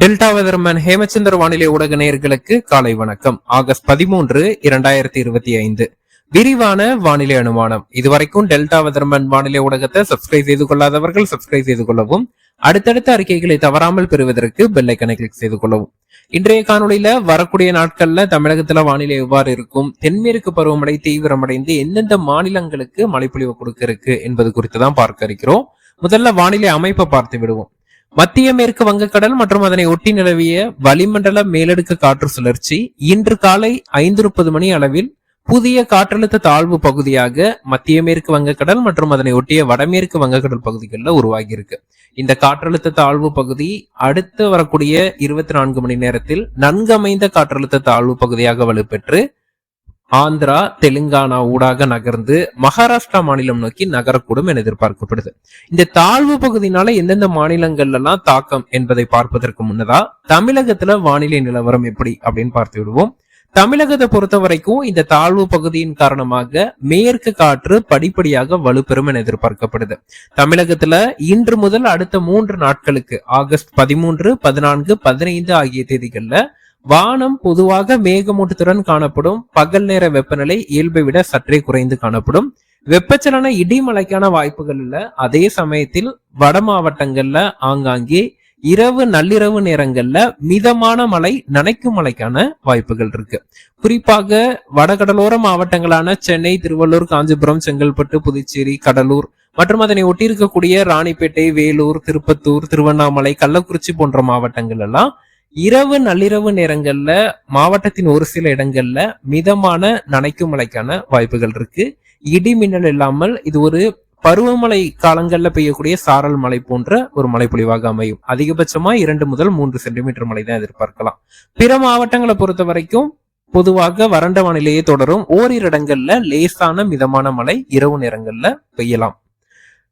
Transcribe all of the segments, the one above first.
Delta weatherman Hemachandra வானிலை ஊடக நேயர்களுக்கு காலை வணக்கம். ஆகஸ்ட் பதிமூன்று இரண்டாயிரத்தி இருபத்தி ஐந்து. விரிவான வானிலை அனுமானம். இதுவரைக்கும் டெல்டா வெதர்மன் வானிலை ஊடகத்தை சப்ஸ்கிரைப் செய்து கொள்ளாதவர்கள் சப்ஸ்கிரைப் செய்து கொள்ளவும் அடுத்தடுத்த அறிக்கைகளை தவறாமல் பெறுவதற்கு பெல்லைக்கனை கிளிக் செய்து கொள்ளவும். இன்றைய காணொளியில வரக்கூடிய நாட்கள்ல தமிழகத்துல வானிலை எவ்வாறு இருக்கும் தென்மேற்கு பருவமழை தீவிரமடைந்து எந்தெந்த மாநிலங்களுக்கு மழைப்பொழிவு கொடுக்க இருக்கு என்பது குறித்து தான் பார்க்க இருக்கிறோம். முதல்ல வானிலை அமைப்பை பார்த்து விடுவோம். மத்திய மேற்கு வங்கக்கடல் மற்றும் அதனை ஒட்டி நிலவிய வளிமண்டல மேலடுக்கு காற்று சுழற்சி இன்று காலை ஐந்து முப்பது மணி அளவில் புதிய காற்றழுத்த தாழ்வு பகுதியாக மத்திய மேற்கு வங்கக்கடல் மற்றும் அதனை ஒட்டிய வடமேற்கு வங்கக்கடல் பகுதிகளில் உருவாகியிருக்கு. இந்த காற்றழுத்த தாழ்வு பகுதி அடுத்து வரக்கூடிய இருபத்தி நான்கு மணி நேரத்தில் நன்கமைந்த காற்றழுத்த தாழ்வு பகுதியாக வலுப்பெற்று ஆந்திரா தெலுங்கானா ஊடாக நகர்ந்து மகாராஷ்டிரா மாநிலம் நோக்கி நகரக்கூடும் என எதிர்பார்க்கப்படுது. இந்த தாழ்வு பகுதியினால எந்தெந்த மாநிலங்கள்லாம் தாக்கம் என்பதை பார்ப்பதற்கு முன்னதா தமிழகத்துல வானிலை நிலவரம் எப்படி அப்படின்னு பார்த்து விடுவோம். தமிழகத்தை பொறுத்த வரைக்கும் இந்த தாழ்வு பகுதியின் காரணமாக மேற்கு காற்று படிப்படியாக வலுப்பெறும் என எதிர்பார்க்கப்படுது. தமிழகத்துல இன்று முதல் அடுத்த மூன்று நாட்களுக்கு ஆகஸ்ட் பதிமூன்று பதினான்கு பதினைந்து ஆகிய தேதிகளில் வானம் பொதுவாக மேகமூட்டத்துடன் காணப்படும் பகல் நேர வெப்பநிலை இயல்பை விட சற்றே குறைந்து காணப்படும். வெப்பச்சலன இடிமலைக்கான வாய்ப்புகள் இல்ல. அதே சமயத்தில் வட மாவட்டங்கள்ல ஆங்காங்கே இரவு நள்ளிரவு நேரங்கள்ல மிதமான மழை நனைக்கும் மழைக்கான வாய்ப்புகள் இருக்கு. குறிப்பாக வடகடலோர மாவட்டங்களான சென்னை திருவள்ளூர் காஞ்சிபுரம் செங்கல்பட்டு புதுச்சேரி கடலூர் மற்றும் அதனை ஒட்டியிருக்கக்கூடிய ராணிப்பேட்டை வேலூர் திருப்பத்தூர் திருவண்ணாமலை கள்ளக்குறிச்சி போன்ற மாவட்டங்கள் எல்லாம் இரவு நள்ளிரவு நேரங்கள்ல மாவட்டத்தின் ஒரு சில இடங்கள்ல மிதமான நனைக்கும் மழைக்கான வாய்ப்புகள் இருக்கு. இடி மின்னல் இல்லாமல் இது ஒரு பருவமழை காலங்கள்ல பெய்யக்கூடிய சாரல் மழை போன்ற ஒரு மழைப்பொழிவாக அமையும். அதிகபட்சமா இரண்டு முதல் மூன்று சென்டிமீட்டர் மழை தான் எதிர்பார்க்கலாம். பிற மாவட்டங்களை பொறுத்த வரைக்கும் பொதுவாக வறண்ட வானிலையே தொடரும். ஓரிரு இடங்கள்ல லேசான மிதமான மழை இரவு நேரங்கள்ல பெய்யலாம்.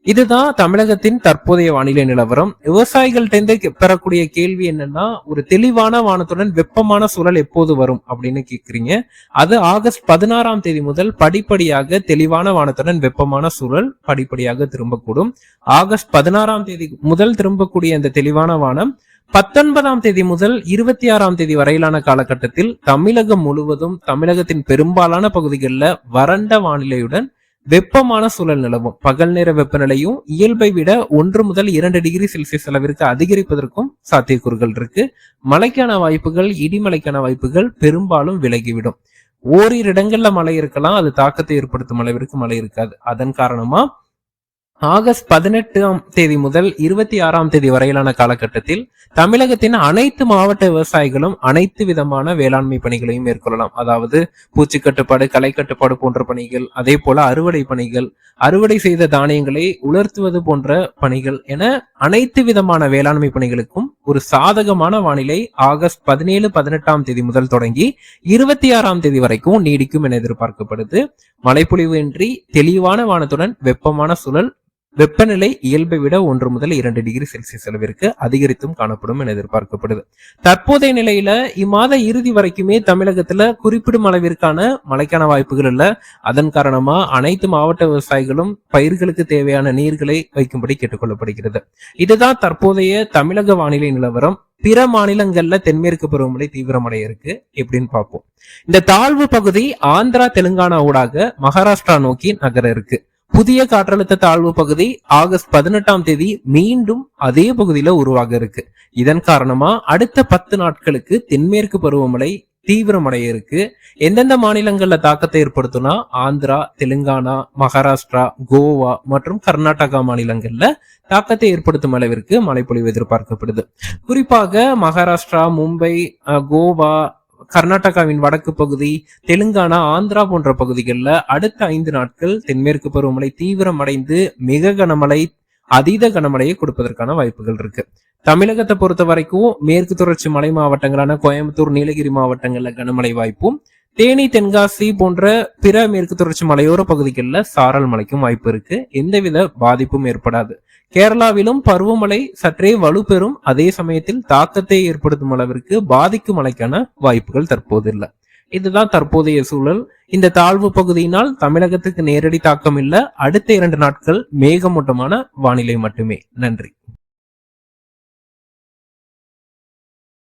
இதுதான் தமிழகத்தின் தற்போதைய வானிலை நிலவரம். விவசாயிகள்கிட்ட பெறக்கூடிய கேள்வி என்னன்னா ஒரு தெளிவான வானத்துடன் வெப்பமான சூழல் எப்போது வரும் அப்படின்னு கேக்குறீங்க. அது ஆகஸ்ட் பதினாறாம் தேதி முதல் படிப்படியாக தெளிவான வானத்துடன் வெப்பமான சூழல் படிப்படியாக திரும்பக்கூடும். ஆகஸ்ட் பதினாறாம் தேதி முதல் திரும்பக்கூடிய இந்த தெளிவான வானம் பத்தொன்பதாம் தேதி முதல் இருபத்தி ஆறாம் தேதி வரையிலான காலகட்டத்தில் தமிழகம் முழுவதும் தமிழகத்தின் பெரும்பாலான பகுதிகளில் வறண்ட வானிலையுடன் வெப்பமான சூழல் நிலவும். பகல் நேர வெப்பநிலையும் இயல்பை விட ஒன்று முதல் இரண்டு டிகிரி செல்சியஸ் அளவிற்கு அதிகரிப்பதற்கும் சாத்தியக்கூறுகள் இருக்கு. மழைக்கான வாய்ப்புகள் இடிமலைக்கான வாய்ப்புகள் பெரும்பாலும் விலகிவிடும். ஓரிரு இடங்கள்ல மழை இருக்கலாம் அது தாக்கத்தை ஏற்படுத்தும் அளவிற்கு மழை இருக்காது. அதன் காரணமா ஆகஸ்ட் பதினெட்டாம் தேதி முதல் இருபத்தி ஆறாம் தேதி வரையிலான காலகட்டத்தில் தமிழகத்தின் அனைத்து மாவட்ட விவசாயிகளும் அனைத்து விதமான வேளாண்மை பணிகளையும் மேற்கொள்ளலாம். அதாவது பூச்சி கட்டுப்பாடு களை கட்டுப்பாடு போன்ற பணிகள் அதே போல அறுவடை பணிகள் அறுவடை செய்த தானியங்களை உலர்த்துவது போன்ற பணிகள் என அனைத்து விதமான வேளாண்மை பணிகளுக்கும் ஒரு சாதகமான வானிலை ஆகஸ்ட் பதினேழு பதினெட்டாம் தேதி முதல் தொடங்கி இருபத்தி ஆறாம் தேதி வரைக்கும் நீடிக்கும் என எதிர்பார்க்கப்படுது. மழைப்பொழிவு இன்றி தெளிவான வானத்துடன் வெப்பமான சூழல் வெப்பநிலை இயல்பை விட ஒன்று முதல் இரண்டு டிகிரி செல்சியஸ் அளவிற்கு அதிகரித்தும் காணப்படும் என எதிர்பார்க்கப்படுது. தற்போதைய நிலையில இம்மாத இறுதி வரைக்குமே தமிழகத்துல குறிப்பிடும் அளவிற்கான மழைக்கான வாய்ப்புகள் இல்ல. அதன் காரணமா அனைத்து மாவட்ட விவசாயிகளும் பயிர்களுக்கு தேவையான நீர்களை வைக்கும்படி கேட்டுக்கொள்ளப்படுகிறது. இதுதான் தற்போதைய தமிழக வானிலை நிலவரம். பிற மாநிலங்கள்ல தென்மேற்கு பருவமழை தீவிரமடைய இருக்கு எப்படின்னு பார்ப்போம். இந்த தாழ்வு பகுதி ஆந்திரா தெலுங்கானா ஊடாக மகாராஷ்டிரா நோக்கி நகர இருக்கு. புதிய காற்றழுத்த தாழ்வு பகுதி ஆகஸ்ட் பதினெட்டாம் தேதி மீண்டும் அதே பகுதியில உருவாக இருக்கு. இதன் காரணமா அடுத்த பத்து நாட்களுக்கு தென்மேற்கு பருவமழை தீவிரமடைய இருக்கு. எந்தெந்த மாநிலங்கள்ல தாக்கத்தை ஏற்படுத்தும்னா ஆந்திரா தெலுங்கானா மகாராஷ்டிரா கோவா மற்றும் கர்நாடகா மாநிலங்கள்ல தாக்கத்தை ஏற்படுத்தும் அளவிற்கு மழைப்பொழிவு எதிர்பார்க்கப்படுது. குறிப்பாக மகாராஷ்டிரா மும்பை கோவா கர்நாடகாவின் வடக்கு பகுதி தெலுங்கானா ஆந்திரா போன்ற பகுதிகளில் அடுத்த ஐந்து நாட்கள் தென்மேற்கு பருவமழை தீவிரமடைந்து மிக கனமழை அதீத கனமழையை கொடுப்பதற்கான வாய்ப்புகள் இருக்கு. தமிழகத்தை பொறுத்த வரைக்கும் மேற்கு தொடர்ச்சி மலை மாவட்டங்களான கோயம்புத்தூர் நீலகிரி மாவட்டங்கள்ல கனமழை வாய்ப்பும் தேனி தென்காசி போன்ற பிற மேற்கு தொடர்ச்சி மலையோர பகுதிகளில் சாரல் மழைக்கும் வாய்ப்பு இருக்கு. எந்தவித பாதிப்பும் ஏற்படாது. கேரளாவிலும் பருவமழை சற்றே வலுப்பெறும். அதே சமயத்தில் தாக்கத்தை ஏற்படுத்தும் அளவிற்கு பாதிக்கும் மழைக்கான வாய்ப்புகள் தற்போது இல்லை. இதுதான் தற்போதைய சூழல். இந்த தாழ்வு பகுதியினால் தமிழகத்துக்கு நேரடி தாக்கம் இல்ல. அடுத்த இரண்டு நாட்கள் மேகமூட்டமான வானிலை மட்டுமே. நன்றி.